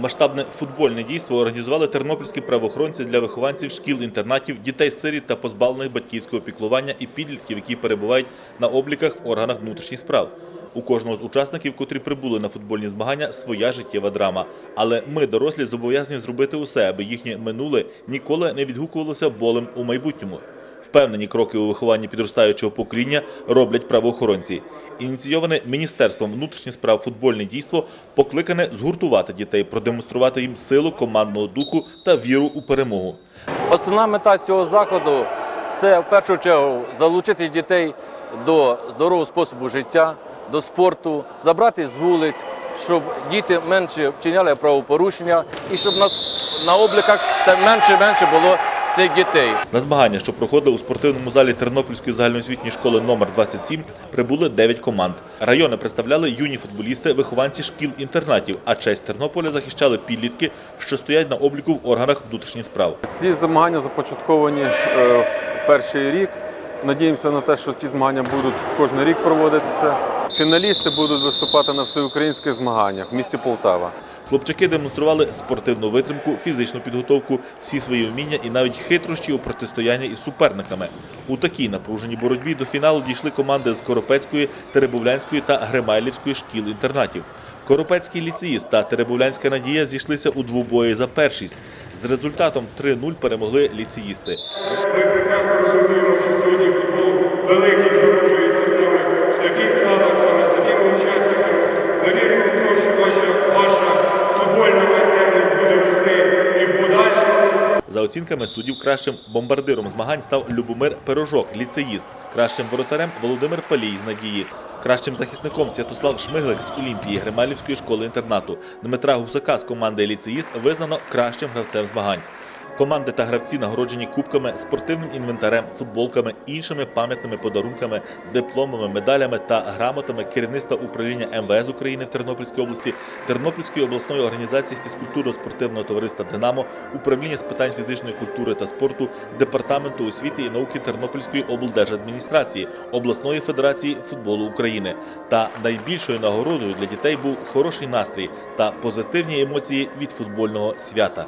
Масштабне футбольне дійство організували тернопільські правоохоронці для вихованців шкіл-інтернатів, дітей-сиріт та позбавлених батьківського піклування і підлітків, які перебувають на обліках в органах внутрішніх справ. У кожного з учасників, котрі прибули на футбольні змагання, своя життєва драма. Але ми, дорослі, зобов'язані зробити усе, аби їхнє минуле ніколи не відгукувалося болем у майбутньому. Впевнені кроки у вихованні підростаючого покоління роблять правоохоронці. Ініційоване Міністерством внутрішніх справ футбольне дійство покликане згуртувати дітей, продемонструвати їм силу командного духу та віру у перемогу. Основна мета цього заходу це в першу чергу залучити дітей до здорового способу життя, до спорту, забрати з вулиць, щоб діти менше вчиняли правопорушення і щоб нас на обліках все менше менше було цих дітей. На змагання, що проходили у спортивному залі Тернопільської загальноосвітньої школи номер 27, прибули 9 команд. Райони представляли юні футболісти, вихованці шкіл-інтернатів, а честь Тернополя захищали підлітки, що стоять на обліку в органах внутрішніх справ. Ті змагання започатковані е, в перший рік. Надіємося на те, що ті змагання будуть кожен рік проводитися. Фіналісти будуть виступати на всеукраїнських змаганнях в місті Полтава. Хлопчаки демонстрували спортивну витримку, фізичну підготовку, всі свої вміння і навіть хитрощі у протистоянні із суперниками. У такій напруженій боротьбі до фіналу дійшли команди з Коропецької, Теребовлянської та Гримайлівської шкіл-інтернатів. Коропецький ліцеїст та Теребовлянська надія зійшлися у двобої за першість. З результатом 3-0 перемогли ліцеїсти. Ми прекрасно розуміємо, що сьогодні футбол великий За оцінками суддів, кращим бомбардиром змагань став Любомир Пирожок, ліцеїст, кращим воротарем Володимир Палій з Надії, кращим захисником Святослав Шмиглик з Олімпії Грималівської школи-інтернату. Дмитра Гусака з команди ліцеїст визнано кращим гравцем змагань. Команди та гравці нагороджені кубками, спортивним інвентарем, футболками, іншими пам'ятними подарунками, дипломами, медалями та грамотами керівництва управління МВС України в Тернопільській області, Тернопільської обласної організації фізкультурно-спортивного товариства Динамо, управління з питань фізичної культури та спорту, департаменту освіти і науки Тернопільської облдержадміністрації, обласної федерації футболу України. Та найбільшою нагородою для дітей був хороший настрій та позитивні емоції від футбольного свята.